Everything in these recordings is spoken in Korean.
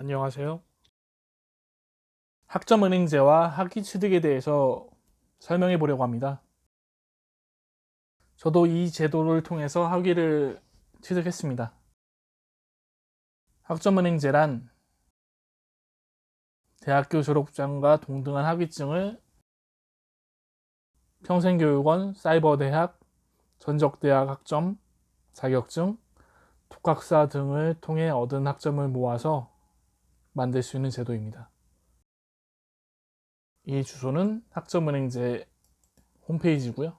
안녕하세요. 학점은행제와 학위취득에 대해서 설명해 보려고 합니다. 저도 이 제도를 통해서 학위를 취득했습니다. 학점은행제란 대학교 졸업장과 동등한 학위증을 평생교육원, 사이버대학, 전적대학 학점, 자격증, 독학사 등을 통해 얻은 학점을 모아서 만들 수 있는 제도입니다. 이 주소는 학점은행제 홈페이지고요.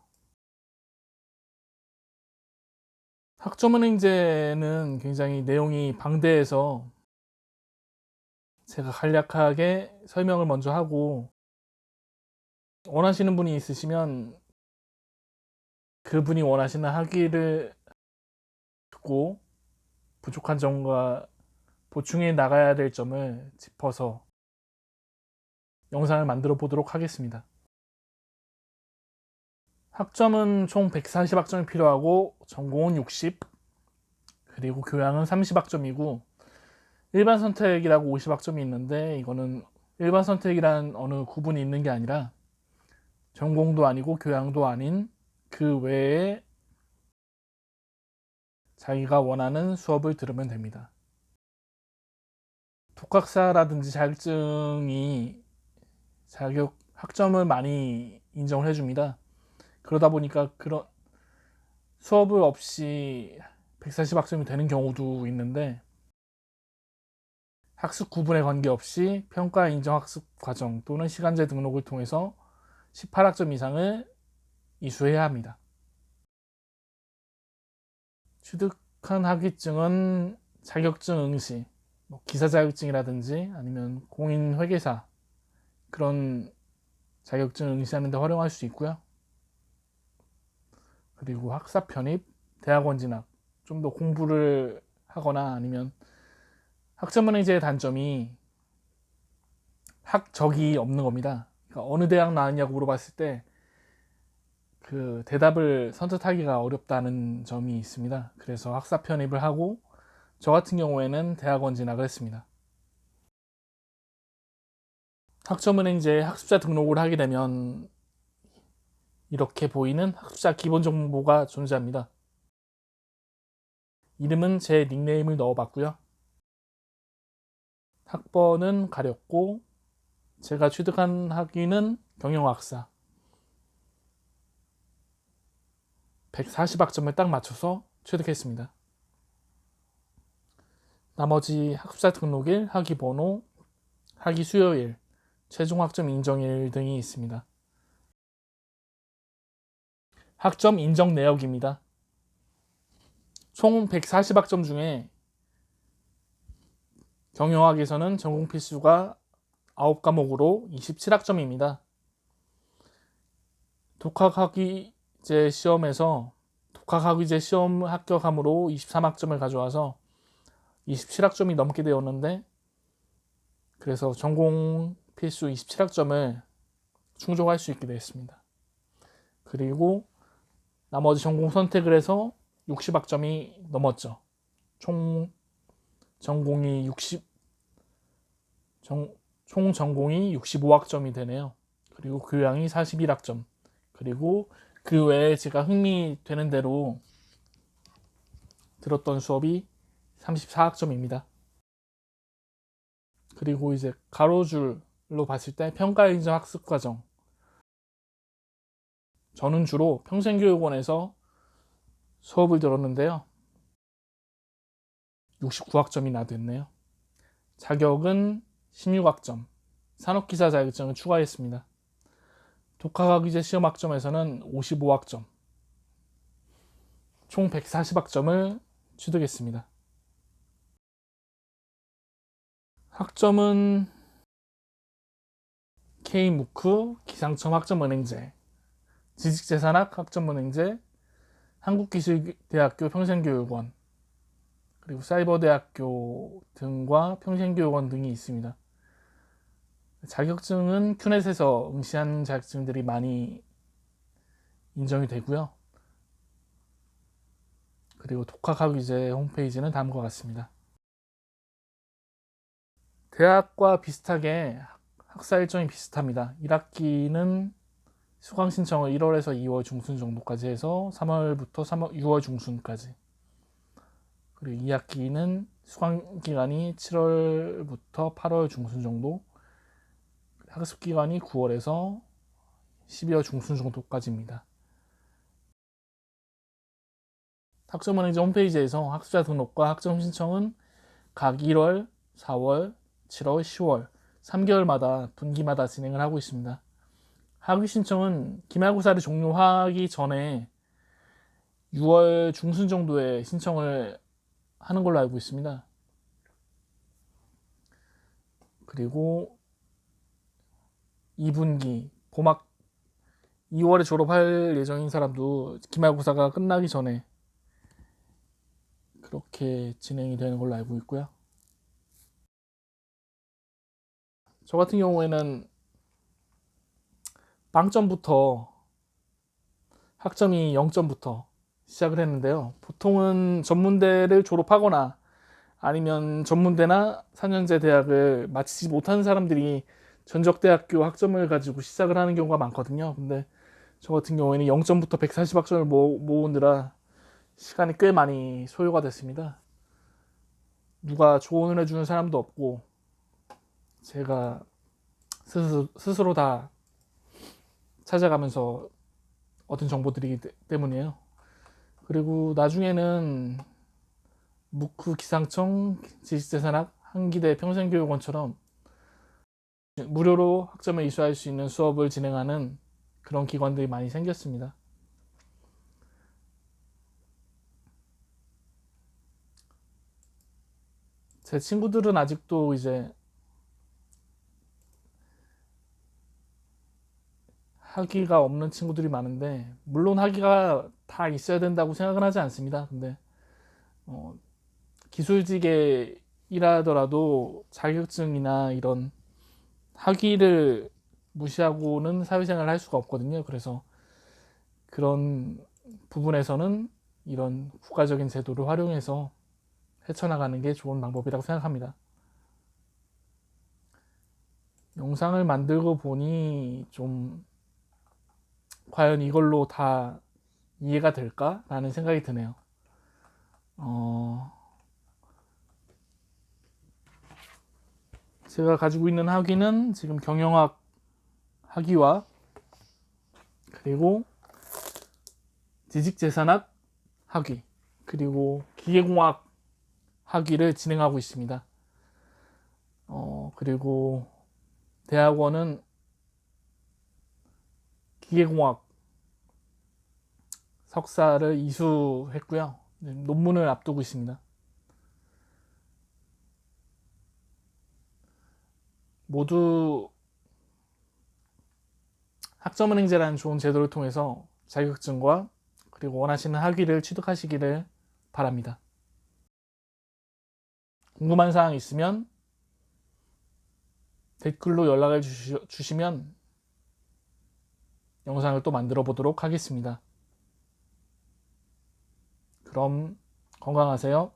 학점은행제는 굉장히 내용이 방대해서 제가 간략하게 설명을 먼저 하고 원하시는 분이 있으시면 그분이 원하시는 학위를 듣고 부족한 점과 보충해 나가야 될 점을 짚어서 영상을 만들어 보도록 하겠습니다. 학점은 총 140학점이 필요하고 전공은 60 그리고 교양은 30학점이고 일반 선택이라고 50학점이 있는데 이거는 일반 선택이란 어느 구분이 있는 게 아니라 전공도 아니고 교양도 아닌 그 외에 자기가 원하는 수업을 들으면 됩니다. 독학사라든지 자격증이 자격 학점을 많이 인정을 해줍니다. 그러다 보니까 그런 수업을 없이 140학점이 되는 경우도 있는데 학습 구분에 관계없이 평가 인정 학습 과정 또는 시간제 등록을 통해서 18학점 이상을 이수해야 합니다. 취득한 학위증은 자격증 응시, 뭐 기사 자격증이라든지 아니면 공인 회계사 그런 자격증 응시하는 데 활용할 수 있고요. 그리고 학사 편입, 대학원 진학 좀 더 공부를 하거나 아니면 학점은행제의 단점이 학적이 없는 겁니다. 그러니까 어느 대학 나왔냐고 물어봤을 때 그 대답을 선택하기가 어렵다는 점이 있습니다. 그래서 학사 편입을 하고 저 같은 경우에는 대학원 진학을 했습니다. 학점은행제 학습자 등록을 하게 되면 이렇게 보이는 학습자 기본 정보가 존재합니다. 이름은 제 닉네임을 넣어봤고요. 학번은 가렸고 제가 취득한 학위는 경영학사 140학점을 딱 맞춰서 취득했습니다. 나머지 학습자 등록일, 학위 번호, 학위 수요일, 최종 학점 인정일 등이 있습니다. 학점 인정 내역입니다. 총 140학점 중에 경영학에서는 전공 필수가 9과목으로 27학점입니다. 독학학위제 시험에서 독학학위제 시험 합격함으로 23학점을 가져와서 27학점이 넘게 되었는데 그래서 전공 필수 27학점을 충족할 수 있게 되었습니다. 그리고 나머지 전공 선택을 해서 60학점이 넘었죠. 총 전공이 60, 정, 총 전공이 65학점이 되네요. 그리고 교양이 41학점. 그리고 그 외에 제가 흥미되는 대로 들었던 수업이 34학점입니다. 그리고 이제 가로줄로 봤을 때 평가 인정 학습 과정. 저는 주로 평생교육원에서 수업을 들었는데요. 69학점이나 됐네요. 자격은 16학점, 산업기사 자격증을 추가했습니다. 독학학위제 시험 학점에서는 55학점, 총 140학점을 취득했습니다. 학점은 K무크, 기상청 학점은행제, 지식재산학 학점은행제, 한국기술대학교 평생교육원, 그리고 사이버대학교 등과 평생교육원 등이 있습니다. 자격증은 큐넷에서 응시한 자격증들이 많이 인정이 되고요. 그리고 독학학위제 홈페이지는 다음과 같습니다. 대학과 비슷하게 학사 일정이 비슷합니다. 1학기는 수강 신청을 1월에서 2월 중순 정도까지 해서 3월부터 3월, 6월 중순까지. 그리고 2학기는 수강 기간이 7월부터 8월 중순 정도. 학습 기간이 9월에서 12월 중순 정도까지입니다. 학점은행제 홈페이지에서 학습자 등록과 학점 신청은 각 1월, 4월, 7월, 10월 3개월마다 분기마다 진행을 하고 있습니다. 학위 신청은 기말고사를 종료하기 전에 6월 중순 정도에 신청을 하는 걸로 알고 있습니다. 그리고 2분기 봄학 2월에 졸업할 예정인 사람도 기말고사가 끝나기 전에 그렇게 진행이 되는 걸로 알고 있고요. 저 같은 경우에는 빵점부터 학점이 0점부터 시작을 했는데요. 보통은 전문대를 졸업하거나 아니면 전문대나 4년제 대학을 마치지 못하는 사람들이 전적대학교 학점을 가지고 시작을 하는 경우가 많거든요. 근데 저 같은 경우에는 0점부터 140학점을 모, 모으느라 시간이 꽤 많이 소요가 됐습니다. 누가 조언을 해주는 사람도 없고 제가 스스로, 스스로 다 찾아가면서 얻은 정보들이기 때문이에요. 그리고 나중에는 묵후 기상청 지식재산학 한기대 평생교육원처럼 무료로 학점을 이수할 수 있는 수업을 진행하는 그런 기관들이 많이 생겼습니다. 제 친구들은 아직도 이제 학위가 없는 친구들이 많은데 물론 학위가 다 있어야 된다고 생각은 하지 않습니다. 근데 어, 기술직에 일하더라도 자격증이나 이런 학위를 무시하고는 사회생활을 할 수가 없거든요. 그래서 그런 부분에서는 이런 국가적인 제도를 활용해서 헤쳐나가는 게 좋은 방법이라고 생각합니다. 영상을 만들고 보니 좀 과연 이걸로 다 이해가 될까라는 생각이 드네요. 어... 제가 가지고 있는 학위는 지금 경영학 학위와 그리고 지식재산학 학위 그리고 기계공학 학위를 진행하고 있습니다. 어, 그리고 대학원은 기계공학 석사를 이수했고요. 네, 논문을 앞두고 있습니다. 모두 학점은행제라는 좋은 제도를 통해서 자격증과 그리고 원하시는 학위를 취득하시기를 바랍니다. 궁금한 사항 있으면 댓글로 연락을 주시, 면 영상을 또 만들어 보도록 하겠습니다. 그럼 건강하세요.